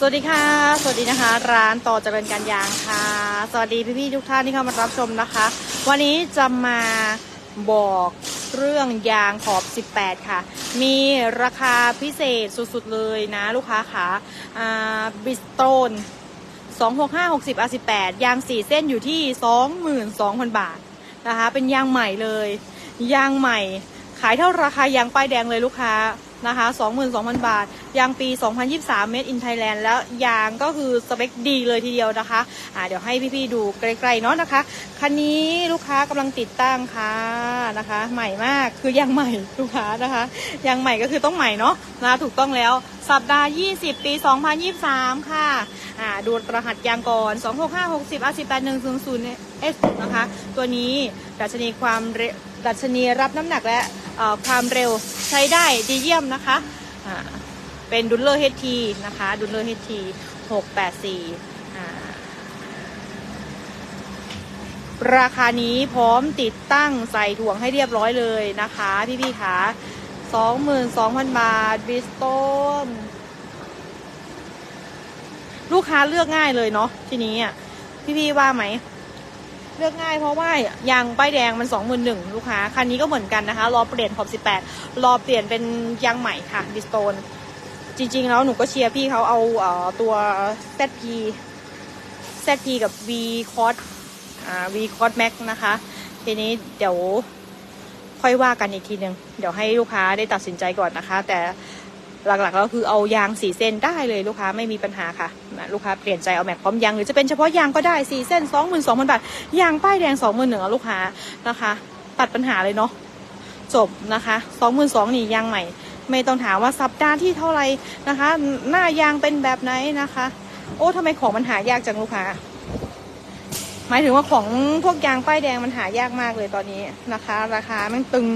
สวัสดีค่ะ สวัสดีนะคะ ร้านต่อเจริญการยางค่ะ สวัสดีพี่ๆทุกท่านที่เข้ามารับชมนะคะ วันนี้จะมาบอกเรื่องยางขอบ 18 ค่ะ มีราคาพิเศษสุดๆเลยนะ ลูกค้าค่ะบิสโตน265 60 R18 ยาง 4 เส้นอยู่ที่ 22,000 บาทนะคะ เป็นยางใหม่เลย ยางใหม่ขายเท่าราคายางป้ายแดงเลยลูกค้า นะคะ 22,000 บาท ยางปี 2023 Made in Thailand แล้วยางก็คือสเปคดีเลยทีเดียวนะคะอ่าเดี๋ยวให้พี่ๆดูไกลๆเนาะนะคะ คันนี้ลูกค้ากำลังติดตั้งค่ะนะคะ ใหม่มากคือยางใหม่ลูกค้านะคะ ยางใหม่ก็คือต้องใหม่เนาะนะถูกต้องแล้วสัปดาห์ 20 ปี 2023 ค่ะอ่าดูรหัสยางก่อน 26560 R18 100 S นะคะ ตัวนี้ดัชนีความดัชนีรับน้ำหนักและ ความเร็วใช้ได้ดีเยี่ยมนะคะเป็นดุลเลอร์เฮทีนะคะดุลเลอร์เฮที684อ่ราคานี้พร้อมติดตั้งใส่ถ่วงให้เรียบร้อยเลยนะคะ พี่ๆคะ22,000บาทบิสโตนลูกค้าเลือกง่ายเลยเนาะทีนี้อะพี่ๆว่าไหม เลือกง่ายเพราะว่ายางป้ายแดงมันสองหมื่นหนึ่งลูกค้า คันนี้ก็เหมือนกันนะคะ รอเปลี่ยนขอบสิบแปดรอเปลี่ยนเป็นยางใหม่ค่ะดิสโตน จริงๆแล้วหนูก็เชียร์พี่เขาเอาเอ่อตัว ZP ZP กับ V c o s อ่า V c o s Max นะคะ ทีนี้เดี๋ยวค่อยว่ากันอีกทีหนึ่งเดี๋ยวให้ลูกค้าได้ตัดสินใจก่อนนะคะ แต่หลักๆแล้วคือเอายางสีเส้นได้เลยลูกค้าไม่มีปัญหาค่ะ ลูกค้าเปลี่ยนใจเอาแม็กพร้อมยางหรือจะเป็นเฉพาะยางก็ได้สี่เส้นสองหมื่นสองพันบาทยางป้ายแดงสองหมื่นหนึ่งลูกค้านะคะ ตัดปัญหาเลยเนาะจบนะคะสองหมื่นสองนี่ยางใหม่ ไม่ต้องถามว่าสัปดาห์ที่เท่าไหร่นะคะ หน้ายางเป็นแบบไหนนะคะ โอ้ทำไมของมันหายากจังลูกค้าหมายถึงว่าของพวกยางป้ายแดงมันหายากมากเลยตอนนี้นะคะ ราคามันตึง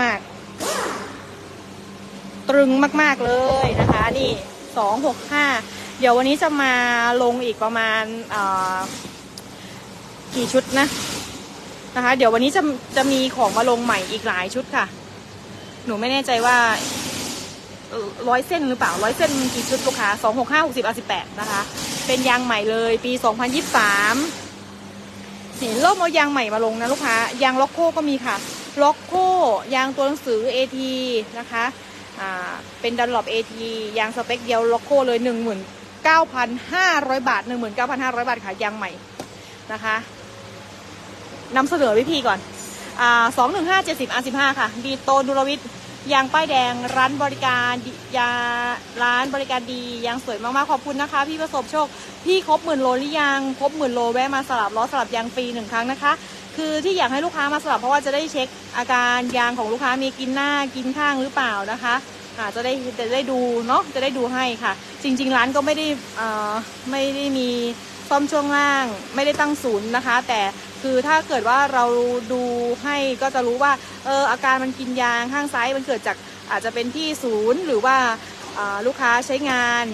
มากๆ ตรึงมากๆเลยนะคะ นี่สองหกห้า เดี๋ยววันนี้จะมาลงอีกประมาณกี่ชุดนะนะคะ เดี๋ยววันนี้จะจะมีของมาลงใหม่อีกหลายชุดค่ะ หนูไม่แน่ใจว่าร้อยเส้นหรือเปล่าร้อยเส้นกี่ชุดลูกค้าสองหกห้าหกสิบอาสิบแปดนะคะ เป็นยางใหม่เลยปีสองพันยี่สามนี่เริ่มเอายางใหม่มาลงนะลูกค้ายางล็อกโคก็มีค่ะล็อกโคยางตัวหนังสือ AT นะคะ อ่า เป็นดันหลบ AT ยางสเปคเดียวล็อกโคเลยหนึ่งหมื่น 19,500 บาท 19,500 บาทค่ะยางใหม่นะคะนำเสนอวิธีก่อนอ่า215 70 R15 ค่ะ ดีโตนุรวิทย์ยางป้ายแดงร้านบริการยาร้านบริการดียางสวยมากๆ ขอบคุณนะคะ พี่ประสบโชค พี่ครบหมื่นโลหรือยังครบหมื่นโลแวะมาสลับล้อสลับยางฟรีหนึ่งครั้งนะคะ คือที่อยากให้ลูกค้ามาสลับเพราะว่าจะได้เช็คอาการยางของลูกค้ามีกินหน้ากินข้างหรือเปล่านะคะ อ่าจะได้จะได้ดูเนาะจะได้ดูให้ค่ะ จริง ๆ ร้านก็ไม่ได้ไม่ได้มีซ่อมช่วงล่างไม่ได้ตั้งศูนย์นะคะ แต่คือถ้าเกิดว่าเราดูให้ก็จะรู้ว่าเอออาการมันกินยางข้างซ้ายมันเกิดจากอาจจะเป็นที่ศูนย์หรือว่าอ่าลูกค้าใช้งาน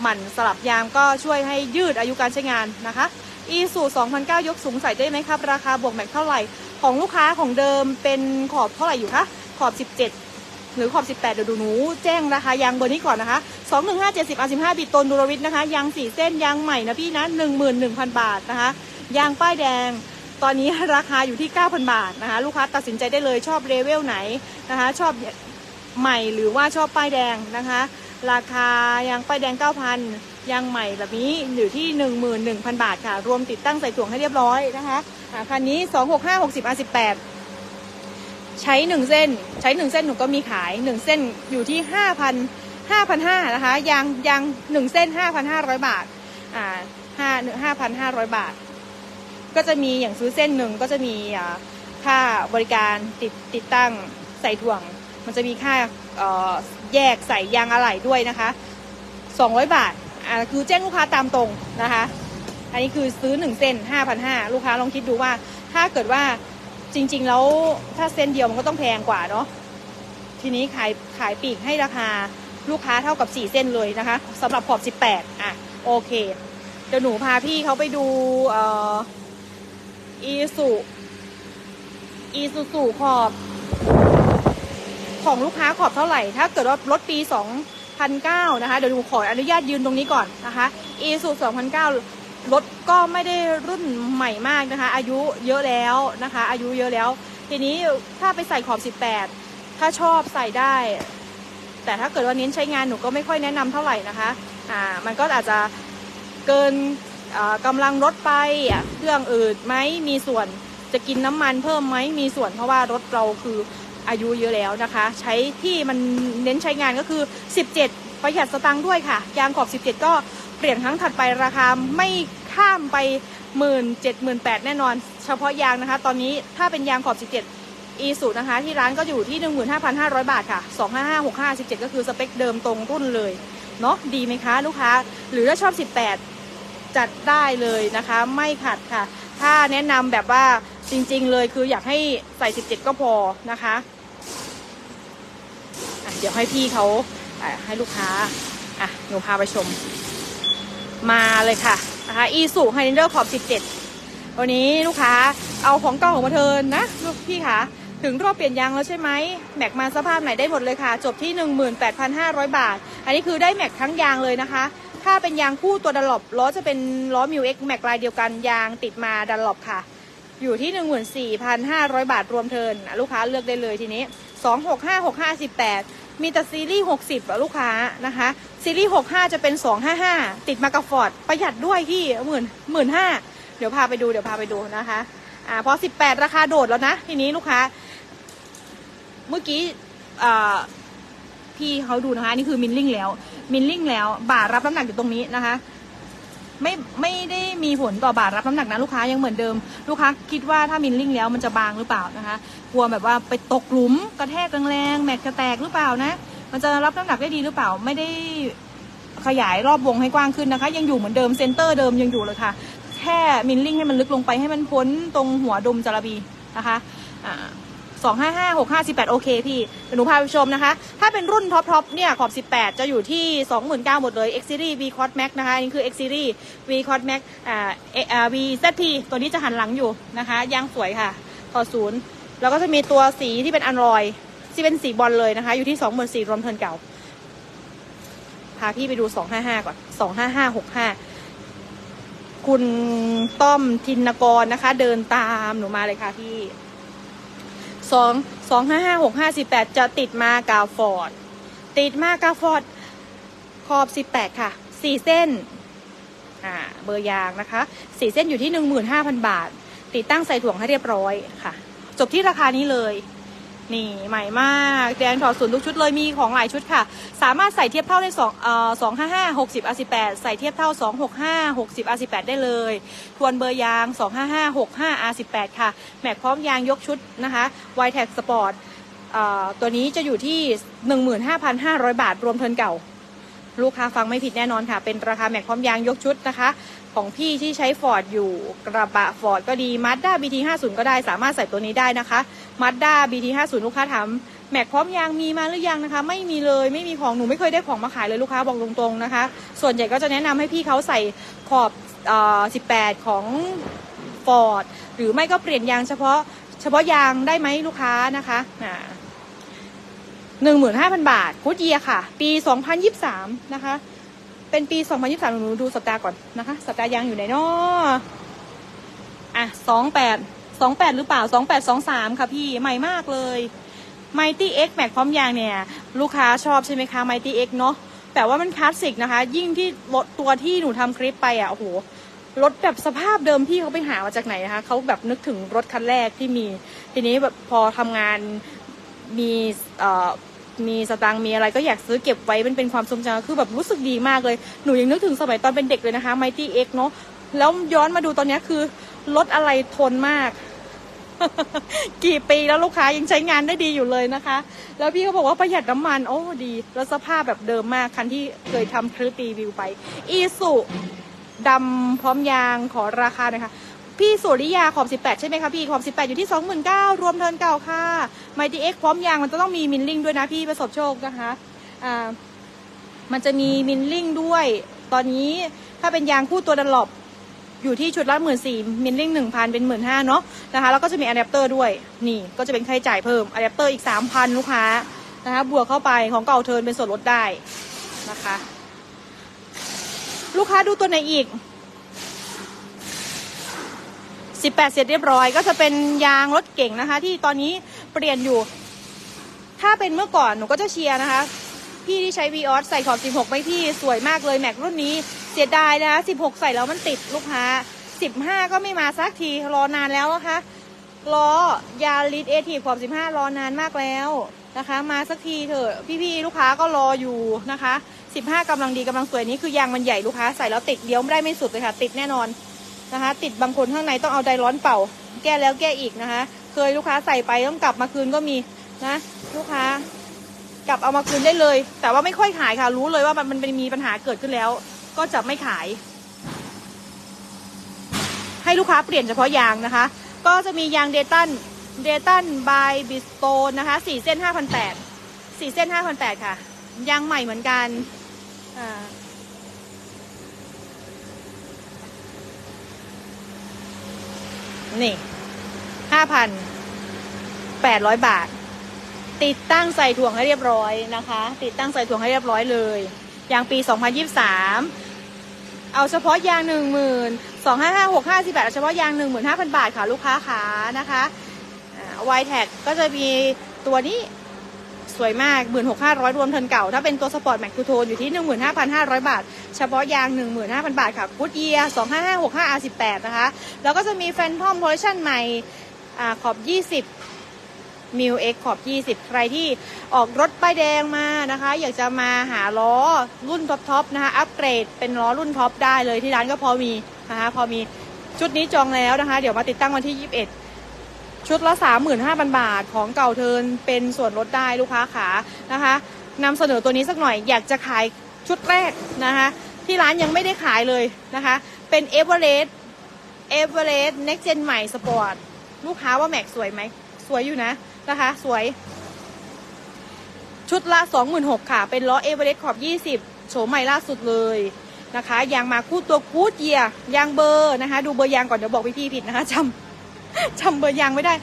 หมั่นสลับยางก็ช่วยให้ยืดอายุการใช้งานนะคะอีสู2009 ยกสูงใส่ได้ไหมครับ ราคาบวกแม็กเท่าไหร่ ของลูกค้าของเดิมเป็นขอบเท่าไหร่อยู่คะ ขอบ 17 หรือขอบ 18 เดี๋ยวดูหนูแจ้งราคายางเบอร์นี้ก่อนนะคะ 215 70 R15 บิตตนดูรวิทนะคะ ยาง 4 เส้น ยางใหม่นะพี่นะ 11,000 บาทนะคะ ยางป้ายแดง ตอนนี้ราคาอยู่ที่ 9,000 บาทนะคะ ลูกค้าตัดสินใจได้เลยชอบเลเวลไหนนะคะ ชอบใหม่หรือว่าชอบป้ายแดงนะคะ ราคายางป้ายแดง 9,000 ยางใหม่แบบนี้อยู่ที่ 11,000 บาทค่ะ รวมติดตั้งใส่ถ่วงให้เรียบร้อยนะคะคันนี้ 265 60 R18 ใช้1เส้น ใช้1เส้นหนูก็มีขาย1เส้นอยู่ที่5,000 5,500นห้านะคะยางยาง1เส้น5,500บาทอ่า5 5,500บาท ก็จะมีอย่างซื้อเส้นหนึ่งก็จะมีค่าบริการติดติดตั้งใส่ถ่วง มันจะมีค่าเอ่อแยกใส่ยางอะไหล่ด้วยนะคะ200บาทอ่าคือแจ้งลูกค้าตามตรงนะคะ อันนี้คือซื้อ1เส้น5,500ลูกค้าลองคิดดูว่าถ้าเกิดว่า จริง ๆ แล้วถ้าเส้นเดียวมันก็ต้องแพงกว่าเนาะทีนี้ขายขายปีกให้ราคาลูกค้าเท่ากับ 4 เส้นเลยนะคะสำหรับขอบ 18 อะ โอเค เดี๋ยวหนูพาพี่เขาไปดูเอ่ออีสุอีซูซูขอบ ของลูกค้าขอบเท่าไหร่ ถ้าเกิดว่ารถปี 2009นะคะ เดี๋ยวหนูขออนุญาตยืนตรงนี้ก่อนนะคะ e s u 2009 รถก็ไม่ได้รุ่นใหม่มากนะคะ อายุเยอะแล้วนะคะ อายุเยอะแล้ว ทีนี้ถ้าไปใส่ขอบ 18 ถ้าชอบใส่ได้ แต่ถ้าเกิดว่าเน้นใช้งานหนูก็ไม่ค่อยแนะนำเท่าไหร่นะคะอ่ามันก็อาจจะเกินอ่ากำลังรถไปเครื่องอืดไหมมีส่วนจะกินน้ำมันเพิ่มไหมมีส่วนเพราะว่ารถเราคืออายุเยอะแล้วนะคะ ใช้ที่มันเน้นใช้งานก็คือ 17 ประหยัดสตังค์ด้วยค่ะ ยางขอบ 17 ก็ เปลี่ยนครั้งถัดไปราคาไม่ข้ามไปหมื่นเจ็ดหมื่นแปดแน่นอน เฉพาะยางนะคะ ตอนนี้ถ้าเป็นยางขอบ 17 อีสุนะคะ ที่ร้านก็อยู่ที่ 15,500 บาทค่ะ 255 65 17 ก็คือสเปคเดิมตรงรุ่นเลยเนาะดีไหมคะลูกค้า หรือถ้าชอบ 18 จัดได้เลยนะคะ ไม่ขัดค่ะ ถ้าแนะนำแบบว่าจริง ๆ เลยคืออยากให้ใส่ 17 ก็พอนะคะะเดี๋ยวให้พี่เขาให้ลูกค้าอะหนูพาไปชม มาเลยค่ะนะคะอีสุไฮเดนเดอร์ขอบ 17 วันนี้ลูกค้าเอาของเก่าของมาเทินนะลูกพี่คะถึงรอบเปลี่ยนยางแล้วใช่ไหมแม็กมาสภาพไหนได้หมดเลยค่ะ จบที่ 18,500 บาท อันนี้คือได้แม็กทั้งยางเลยนะคะ ถ้าเป็นยางคู่ตัวดันลบล้อจะเป็นล้อมิวเอ็กแม็กลายเดียวกันยางติดมาดันลบค่ะ อยู่ที่ 14,500 บาทรวมเทินลูกค้าเลือกได้เลยทีนี้ 265 658 มีแต่ซีรีส์ 60อะลูกค้านะคะ ซีรีส์ 65 จะเป็น 255 ติดมากับฟอร์ดประหยัดด้วยที่หมื่นหมื่นห้าเดี๋ยวพาไปดูเดี๋ยวพาไปดูนะคะอ่าพอ 18 ราคาโดดแล้วนะ ทีนี้ลูกค้า เมื่อกี้อ่าพี่เขาดูนะคะนนี่คือมินลิ่งแล้ว มินลิ่งแล้วบาทรับน้ำหนักอยู่ตรงนี้นะคะ ไม่ไม่ได้มีผลต่อบาทรับน้ำหนักนะลูกค้ายังเหมือนเดิม ลูกค้าคิดว่าถ้ามินลิ่งแล้วมันจะบางหรือเปล่านะคะกลัวแบบว่าไปตกหลุมกระแทกแรงๆแม็กจะแตกหรือเปล่านะ มันจะรับน้ำหนักได้ดีหรือเปล่าไม่ได้ขยายรอบวงให้กว้างขึ้นนะคะ ยังอยู่เหมือนเดิมเซนเตอร์เดิมยังอยู่เลยค่ะ แค่มินลิ่งให้มันลึกลงไปให้มันพ้นตรงหัวดมจระบีนะคะอ่า สองห้าห้าหกห้าสิบแปดโอเคพี่เดี๋ยวหนูพาไปชมนะคะ ถ้าเป็นรุ่นท็อปทอปเนี่ยขอบสิบแปดจะอยู่ที่สองหมื่นเก้าหมดเลย X Series V Quad Max นะคะอันนี่คือ X Series V Quad Max อ่าเอ่อ V ZP ตัวนี้จะหันหลังอยู่นะคะยางสวยค่ะต่อศูนย์แล้วก็จะมีตัวสีที่เป็นอันรอยที่เป็นสีบอลเลยนะคะ อยู่ที่สองหมื่นสี่รวมเทิร์นเก่าพาพี่ไปดูสองห้าห้าก่อนสองห้าห้าหกห้าคุณต้อมทินกรนะคะ เดินตามหนูมาเลยค่ะพี่ สองสองห้าห้าหกห้าสิบแปดจะติดมากาฟอร์ด ติดมากาฟอร์ด ขอบสิบแปดค่ะสี่เส้น อ่า เบอร์ยางนะคะสี่เส้นอยู่ที่หนึ่งหมื่นห้าพันบาท ติดตั้งใส่ถ่วงให้เรียบร้อยค่ะ จบที่ราคานี้เลย นี่ใหม่มากแดงถอดศูนย์ทุกชุดเลยมีของหลายชุดค่ะ สามารถใส่เทียบเท่าได้สองเอ่อสองห้าห้าหกสิบอาสิแปดใส่เทียบเท่าสองหกห้าหกสิบอาสิแปดได้เลย ทวนเบอร์ยางสองห้าห้าหกห้าอาสิแปดค่ะ แม็กพร้อมยางยกชุดนะคะไวแท็กสปอร์ตตัวนี้จะอยู่ที่หนึ่งหมื่นห้าพันห้าร้อยบาท รวมเทินเก่า ลูกค้าฟังไม่ผิดแน่นอนค่ะ เป็นราคาแม็กพร้อมยางยกชุดนะคะ ของพี่ที่ใช้ฟอร์ดอยู่กระบะฟอร์ดก็ดีมาด้า BT 50ก็ได้สามารถใส่ตัวนี้ได้นะคะมาด้า BT 50ลูกค้าถามแม็กพร้อมยางมีมาหรือยังนะคะ ไม่มีเลยไม่มีของหนูไม่เคยได้ของมาขายเลยลูกค้าบอกตรงๆนะคะ ส่วนใหญ่ก็จะแนะนำให้พี่เขาใส่ขอบเอ่อ18ของฟอร์ดหรือไม่ก็เปลี่ยนยางเฉพาะเฉพาะยางได้ไหมลูกค้านะคะอ่าหนึ่งหมื่นห้าพันบาทกูดเยียค่ะ ปีสองพันยิบสามนะคะ เป็นปีสองพันยิบสามหนูดูสัปดาห์ก่อนนะคะ สัปดาห์ยางอยู่ไหนเนาะอะสองแปดสองแปดหรือเปล่าสองแปดสองสามค่ะพี่ ใหม่มากเลย Mighty X แม็กพร้อมยางเนี่ย ลูกค้าชอบใช่ไหมคะ Mighty X เนาะแต่ว่ามันคลาสสิกนะคะ ยิ่งที่รถตัวที่หนูทำคลิปไปอะโอ้โหรถแบบสภาพเดิมพี่เขาไปหามาจากไหนนะคะเขาแบบนึกถึงรถคันแรกที่มี ทีนี้แบบพอทำงานมีเอ่อ มีสตางค์มีอะไรก็อยากซื้อเก็บไว้มันเป็นความทรงจำคือแบบรู้สึกดีมากเลย หนูยังนึกถึงสมัยตอนเป็นเด็กเลยนะคะ Mighty X เนาะแล้วย้อนมาดูตอนนี้คือรถอะไรทนมาก กี่ปีแล้วลูกค้ายังใช้งานได้ดีอยู่เลยนะคะ แล้วพี่เขาบอกว่าประหยัดน้ำมัน โอ้ดี แล้วสภาพแบบเดิมมาก คันที่เคยทำคลิปรีวิวไป อีสุดำพร้อมยางขอราคาหน่อยค่ะ พี่สุริยาขอบ 18 ใช่ไหมคะพี่ขอบ 18 อยู่ที่ 29,000รวมเทินเก่าค่ะไมดีเอ็กพร้อมยางมันจะต้องมีมินลิงด้วยนะพี่ประสบโชคนะคะอ่ามันจะมีมินลิงด้วย ตอนนี้ถ้าเป็นยางคู่ตัวดันหลบอยู่ที่ชุดละหมื่นสี่มิลลิงหนึ่งพันเป็นหมื่นห้าเนาะนะคะแล้วก็จะมีอะแดปเตอร์ด้วย นี่ก็จะเป็นค่าใช้จ่ายเพิ่มอะแดปเตอร์อีกสามพันลูกค้านะคะบวกเข้าไปของเก่าเทินเป็นส่วนลดได้นะคะ ลูกค้าดูตัวไหนอีก 18 เสร็จเรียบร้อย ก็จะเป็นยางรถเก่งนะคะ ที่ตอนนี้เปลี่ยนอยู่ ถ้าเป็นเมื่อก่อนหนูก็จะเชียร์นะคะ พี่ที่ใช้วีออสใส่ขอบ 16ไหมพี่สวยมากเลยแม็กรุ่นนี้เสียดายนะ 16 ใส่แล้วมันติดลูกค้า 15 ก็ไม่มาสักทีรอนานแล้วนะคะล้อยาลิดเอทีขอบ 15 รอนานมากแล้วนะคะ มาสักทีเถอะพี่ๆลูกค้าก็รออยู่นะคะ 15กำลังดีกำลังสวยนี้คือยางมันใหญ่ลูกค้าใส่แล้วติดเลี้ยวไม่ได้ไม่สุดเลยค่ะ ติดแน่นอน นะคะ ติดบางคนข้างในต้องเอาไดร้อนเป่า แก้แล้วแก้อีกนะคะ เคยลูกค้าใส่ไปต้องกลับมาคืนก็มีนะลูกค้ากลับเอามาคืนได้เลย แต่ว่าไม่ค่อยขายค่ะ รู้เลยว่ามันมันมีปัญหาเกิดขึ้นแล้ว ก็จะไม่ขาย ให้ลูกค้าเปลี่ยนเฉพาะยางนะคะ ก็จะมียางเดตันเดตันบายบิสโตนนะคะสี่เส้นห้าพันแปดสี่เส้นห้าพันแปดค่ะ ยางใหม่เหมือนกันอ่า นี่ห้าพันแปดร้อยบาท ติดตั้งใส่ถ่วงให้เรียบร้อยนะคะ ติดตั้งใส่ถ่วงให้เรียบร้อยเลยยางปี 2023 เอาเฉพาะยาง 1 0 0 0 0 2 5 5 6 5 8เฉพาะยาง 15,000 บาทค่ะ ลูกค้าขานะคะวายแท็กก็จะมีตัวนี้ สวยมาก 16,500 รวมเทินเก่า ถ้าเป็นตัวสปอร์ตแม็กคูโทนอยู่ที่ 15,500 บาท เฉพาะยาง 15,000 บาทค่ะกูดเยีย25565 R18 นะคะ แล้วก็จะมีแฟนทอมโพลิชันใหม่อาขอบ 20มิวเอ็กขอบ 20 ใครที่ออกรถป้ายแดงมานะคะ อยากจะมาหาล้อรุ่นท็อปๆนะคะ อัปเกรดเป็นล้อรุ่นท็อปได้เลยที่ร้านก็พอมีนะคะ พอมีชุดนี้จองแล้วนะคะ เดี๋ยวมาติดตั้งวันที่ 21 ชุดละ 35,000 บาท ของเก่าเทินเป็นส่วนลดได้ลูกค้าขานะคะนำเสนอตัวนี้สักหน่อยอยากจะขายชุดแรกนะคะที่ร้านยังไม่ได้ขายเลยนะคะ เป็นเอเวอเรสต์เอเวอเรสต์เน็กเจนใหม่สปอร์ตลูกค้าว่าแม็กสวยไหมสวยอยู่นะนะคะ สวย ชุดละ 26,000ค่ะ เป็นล้อเอเวอเรสต์ขอบ 20 โฉมใหม่ล่าสุดเลยนะคะยางมาคู่ตัวกูดเยียยางเบอร์นะคะ ดูเบอร์ยางก่อนเดี๋ยวบอกพี่ๆผิดนะคะจำ จำเบอร์ยางไม่ได้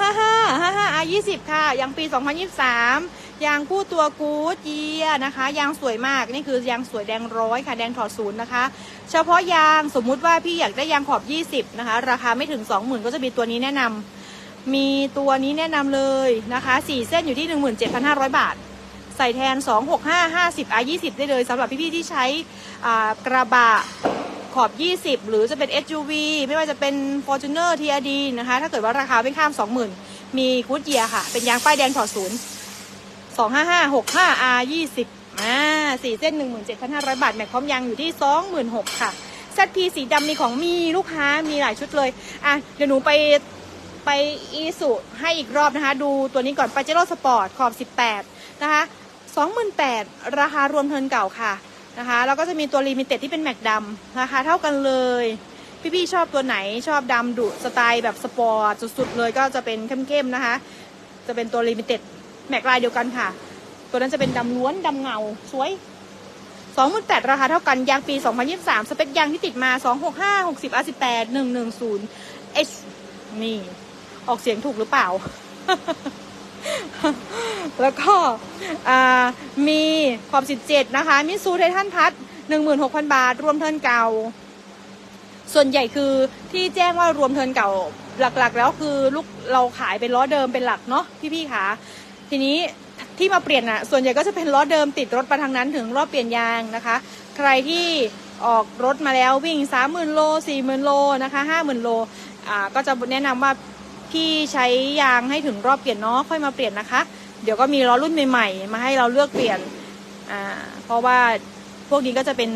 255 55 R 20ค่ะ ยางปี2023ยางคู่ตัวกูดเยียนะคะ ยางสวยมากนี่คือยางสวยแดงร้อยค่ะแดงถอดศูนย์นะคะ เฉพาะยางสมมุติว่าพี่อยากได้ยางขอบ 20 นะคะ ราคาไม่ถึง 20,000 ก็จะมีตัวนี้แนะนำมีตัวนี้แนะนำเลยนะคะ 4 เส้นอยู่ที่ 17,500 บาท ใส่แทน 265 50 R 20 ได้เลยสำหรับพี่ๆที่ใช้กระบะ ขอบ 20 หรือจะเป็น SUV ไม่ว่าจะเป็น Fortuner TRD นะคะ ถ้าเกิดว่าราคาไม่ข้าม 20,000 มีกูดเยียค่ะ เป็นยางป้ายแดงถอดศูนย์255 65 R 20อ่า4เส้น 17,500 บาท แม็กพร้อมยางอยู่ที่ 26,000 ค่ะ ZP สีดำมีของมีลูกค้ามีหลายชุดเลย อะ เดี๋ยวหนูไปไปอีสุให้อีกรอบนะคะ ดูตัวนี้ก่อนปาเจโร่สปอร์ตขอบ 18 นะคะ 28,000 ราคารวมเทินเก่าค่ะ นะคะแล้วก็จะมีตัวลิมิเต็ดที่เป็นแม็กดำนะคะเท่ากันเลย พี่ๆชอบตัวไหนชอบดำดุสไตล์แบบสปอร์ตสุดๆเลยก็จะเป็นเข้มๆนะคะ จะเป็นตัวลิมิเต็ดแม็กลายเดียวกันค่ะ ตัวนั้นจะเป็นดำล้วนดำเงาสวย28,000ราคาเท่ากันยางปี 2023 สเปคยางที่ติดมา 265 60 R18 110 H นี่ ออกเสียงถูกหรือเปล่า แล้วก็มีขอบ 17 นะคะ มิซูไททันพัท16,000 บาท รวมเทินเก่า ส่วนใหญ่คือที่แจ้งว่ารวมเทินเก่าหลักๆ แล้วคือลูกเราขายเป็นล้อเดิมเป็นหลักเนาะพี่ๆคะทีนี้ที่มาเปลี่ยนอะส่วนใหญ่ก็จะเป็นล้อเดิมติดรถมาทางนั้นถึงรอบเปลี่ยนยางนะคะ ใครที่ออกรถมาแล้ววิ่ง 30,000 โล 40,000 โลนะคะ 50,000 โลอ่าก็จะแนะนำว่า พี่ใช้ยางให้ถึงรอบเปลี่ยนเนาะค่อยมาเปลี่ยนนะคะ เดี๋ยวก็มีล้อรุ่นใหม่ๆ มาให้เราเลือกเปลี่ยนอ่าเพราะว่าพวกนี้ก็จะเป็น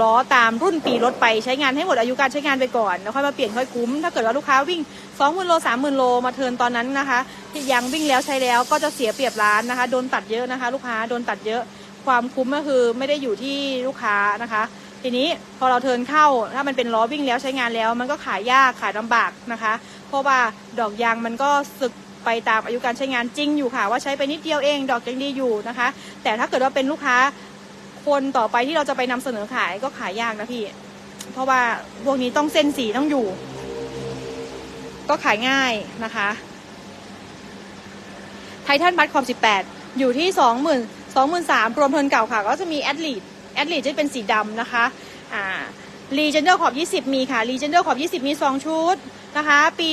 ล้อตามรุ่นปีรถไปใช้งานให้หมดอายุการใช้งานไปก่อนแล้วค่อยมาเปลี่ยนค่อยคุ้ม ถ้าเกิดว่าลูกค้าวิ่ง20,000โล30,000โลมาเทินตอนนั้นนะคะที่ยางวิ่งแล้วใช้แล้วก็จะเสียเปรียบร้านนะคะโดนตัดเยอะนะคะ ลูกค้าโดนตัดเยอะ ความคุ้มก็คือไม่ได้อยู่ที่ลูกค้านะคะ ทีนี้พอเราเทินเข้าถ้ามันเป็นล้อวิ่งแล้วใช้งานแล้ว มันก็ขายยากขายลำบากนะคะ ราะว่าดอกยางมันก็สึกไปตามอายุการใช้งานจริงอยู่ค่ะ ว่าใช้ไปนิดเดียวเองดอกยังดีอยู่นะคะ แต่ถ้าเกิดว่าเป็นลูกค้าคนต่อไปที่เราจะไปนำเสนอขายก็ขายยากนะพี่ เพราะว่าพวกนี้ต้องเส้นสีต้องอยู่ ก็ขายง่ายนะคะไททันบัตคอม 18 อยู่ที่สองหมื่นสามรวมเทินเก่าค่ะ ก็จะมีแอดลีดแอดลีดจะเป็นสีดำนะคะ อ่า รีเจนเดอร์ขอบ 20 มีค่ะรีเจนเดอร์ขอบ 20 มี 2 ชุดนะคะ ปี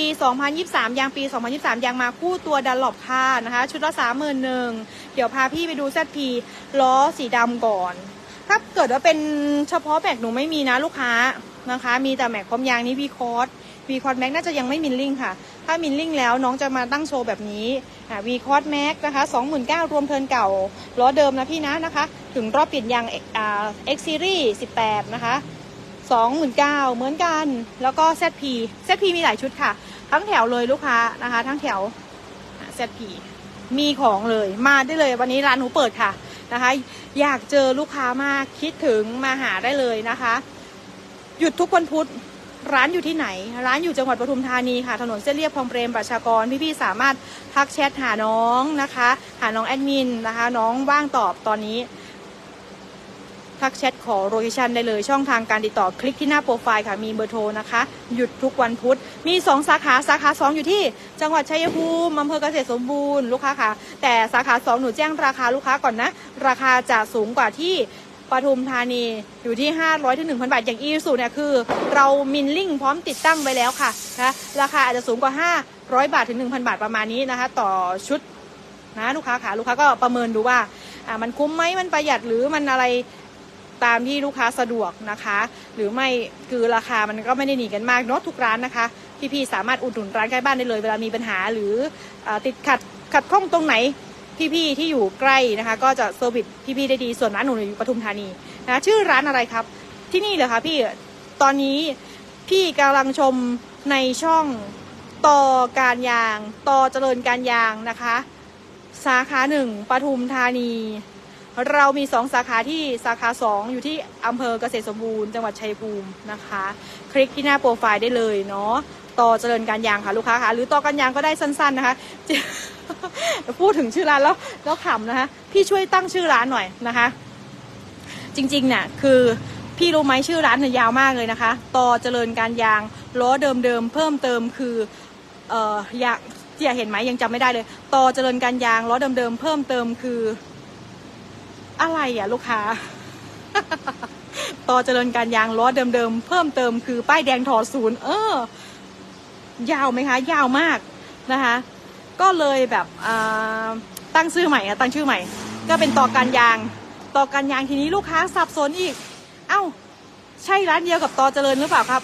2023 ยางปี 2023 ยางมาคู่ตัวดันหลบค่ะนะคะ ชุดละ31,000เดี๋ยวพาพี่ไปดู ZP ล้อสีดำก่อน ถ้าเกิดว่าเป็นเฉพาะแม็กหนูไม่มีนะลูกค้านะคะ มีแต่แม็กความยางนี้วีคอร์สวีคอร์สแม็กน่าจะยังไม่มินลิงค่ะ ถ้ามินลิงแล้วน้องจะมาตั้งโชว์แบบนี้วีคอร์สแม็กนะคะ29,000รวมเทิร์นเก่าล้อเดิมนะพี่นะนะคะ ถึงรอบเปลี่ยนยางเอ่า X Series 18 นะคะ 29,000เหมือนกัน แล้วก็ ZP ZP มีหลายชุดค่ะ ทั้งแถวเลยลูกค้านะคะ ทั้งแถว ZP มีของเลยมาได้เลยวันนี้ร้านหนูเปิดค่ะนะคะ อยากเจอลูกค้ามากคิดถึงมาหาได้เลยนะคะ หยุดทุกวันพุธร้านอยู่ที่ไหน ร้านอยู่จังหวัดปทุมธานีค่ะ ถนนเส้นเรียบคลองเปรมประชากร พี่ๆสามารถทักแชทหาน้องนะคะ หาน้องแอดมินนะคะ น้องว่างตอบตอนนี้ ทักแชทขอโลเคชันได้เลยช่องทางการติดต่อคลิกที่หน้าโปรไฟล์ค่ะมีเบอร์โทรนะคะ หยุดทุกวันพุธมี 2 สาขาสาขา 2 อยู่ที่ จังหวัดชัยภูมิอำเภอเกษตรสมบูรณ์ลูกค้าค่ะ แต่สาขา 2 หนูแจ้งราคาลูกค้าก่อนนะ ราคาจะสูงกว่าที่ปทุมธานีอยู่ที่ 500ถึง1,000 บาท อย่างอีสูเนี่ยคือ เรามินลิ่งพร้อมติดตั้งไว้แล้วค่ะนะราคาอาจจะสูงกว่า 500 บาทถึง 1,000 บาทประมาณนี้นะคะ ต่อชุดนะลูกค้าค่ะลูกค้าก็ประเมินดูว่าอ่ามันคุ้มไหมมันประหยัดหรือมันอะไร ตามที่ลูกค้าสะดวกนะคะ หรือไม่คือราคามันก็ไม่ได้หนีกันมากเนาะทุกร้านนะคะ พี่ๆสามารถอุดหนุนร้านใกล้บ้านได้เลย เวลามีปัญหาหรืออติดขัดขัดข้องตรงไหนพี่ๆที่อยู่ใกล้นะคะ ก็จะเซอร์วิสพี่ๆได้ดีส่วนร้านหนูอยู่ปทุมธานีนะชื่อร้านอะไรครับ ที่นี่เลยค่ะพี่ตอนนี้พี่กำลังชมในช่องต่อการยางต่อเจริญการยางนะคะ สาขาหนึ่งปทุมธานี เรามีสองสาขาที่สาขาสองอยู่ที่อำเภอเกษตรสมบูรณ์จังหวัดชัยภูมินะคะ คลิกที่หน้าโปรไฟล์ได้เลยเนาะต่อเจริญการยางค่ะลูกค้าค่ะหรือต่อการยางก็ได้สั้น ๆนะคะพูดถึงชื่อร้านแล้วแล้วขำนะคะ พี่ช่วยตั้งชื่อร้านหน่อยนะคะ จริงๆเนี่ยคือพี่รู้ไหมชื่อร้านเนี่ยยาวมากเลยนะคะต่อเจริญการยางล้อเดิมๆเพิ่มเติมคือเอ่ออยากที่อยเห็นไหมยังจำไม่ได้เลยต่อเจริญการยางล้อเดิมๆเพิ่มเติมคือ อะไรอะลูกค้า ต่อเจริญการยางล้อเดิมๆเพิ่มเติมคือป้ายแดงถอดศูนย์เออ ยาวไหมคะ ยาวมากนะคะ ก็เลยแบบตั้งชื่อใหม่อะตั้งชื่อใหม่ ก็เป็นต่อการยาง ต่อการยางทีนี้ลูกค้าสับสนอีก เอ้า ใช่ร้านเดียวกับต่อเจริญหรือเปล่าครับ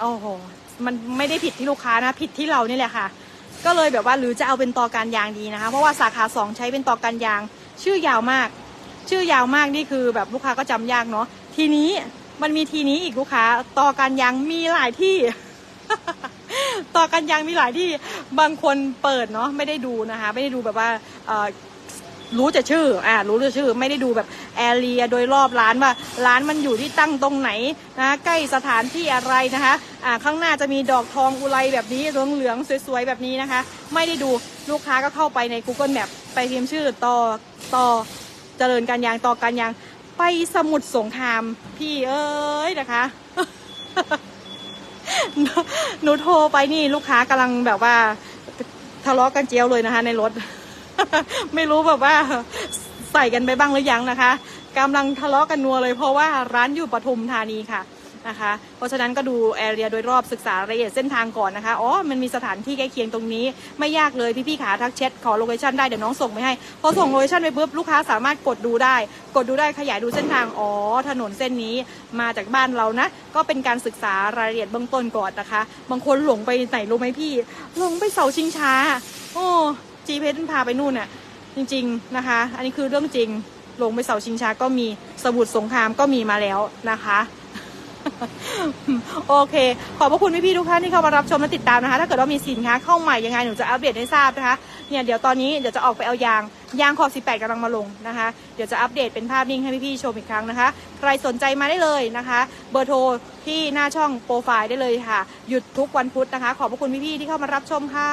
โอ้โหมันไม่ได้ผิดที่ลูกค้านะ ผิดที่เรานี่แหละค่ะ ก็เลยแบบว่าหรือจะเอาเป็นต่อการยางดีนะคะ เพราะว่าสาขาสองใช้เป็นต่อการยาง ชื่อยาวมาก ชื่อยาวมากนี่คือแบบลูกค้าก็จำยากเนาะทีนี้มันมีทีนี้อีกลูกค้าต่อการยางมีหลายที่ ต่อกันยางมีหลายที่บางคนเปิดเนาะไม่ได้ดูนะคะ ไม่ได้ดูแบบว่ารู้แต่ชื่อ อ่า รู้แต่ชื่อ ไม่ได้ดูแบบแอเรียโดยรอบร้านว่า ร้านมันอยู่ที่ตั้งตรงไหนนะ ใกล้สถานที่อะไรนะคะ อ่า ข้างหน้าจะมีดอกทองอุไรแบบนี้เหลืองๆสวยๆแบบนี้นะคะ ไม่ได้ดูลูกค้าก็เข้าไปใน Google Map ไปพิมพ์ชื่อต่อต่อ เจริญการยางต่อการยางไปสมุทรสงคราม พี่เอ้ยนะคะหนูโทรไปนี่ลูกค้ากำลังแบบว่าทะเลาะกันเจียวเลยนะคะ ในรถ ไม่รู้แบบว่าใส่กันไปบ้างหรือยังนะคะกำลังทะเลาะกันนัวเลยเพราะว่าร้านอยู่ปทุมธานีค่ะ นะคะ เพราะฉะนั้นก็ดูแอเรียโดยรอบศึกษารายละเอียดเส้นทางก่อนนะคะ อ๋อ มันมีสถานที่ใกล้เคียงตรงนี้ ไม่ยากเลยพี่ๆขาทักแชทขอโลเคชั่นได้เดี๋ยวน้องส่งไปให้ พอส่งโลเคชั่นไปปุ๊บลูกค้าสามารถกดดูได้ กดดูได้ขยายดูเส้นทาง อ๋อ ถนนเส้นนี้มาจากบ้านเรานะ ก็เป็นการศึกษารายละเอียดเบื้องต้นก่อนนะคะ บางคนหลงไปไหนรู้ไหมพี่ หลงไปเสาชิงช้า โอ้จีเพนพาไปนู่นน่ะ จริง ๆนะคะ อันนี้คือเรื่องจริงลงไปเสาชิงช้าก็มี สมุทรสงครามก็มีมาแล้วนะคะ โอเค ขอบพระคุณพี่ๆทุกท่านที่เข้ามารับชมและติดตามนะคะ ถ้าเกิดว่ามีสินค้าเข้าใหม่ยังไงหนูจะอัปเดตให้ทราบนะคะ เนี่ยเดี๋ยวตอนนี้เดี๋ยวจะออกไปเอายาง ยางขอบ18กำลังมาลงนะคะ เดี๋ยวจะอัปเดตเป็นภาพนิ่งให้พี่ๆชมอีกครั้งนะคะ ใครสนใจมาได้เลยนะคะ เบอร์โทรที่หน้าช่องโปรไฟล์ได้เลยค่ะ หยุดทุกวันพุธนะคะ ขอบพระคุณพี่ๆที่เข้ามารับชมค่ะ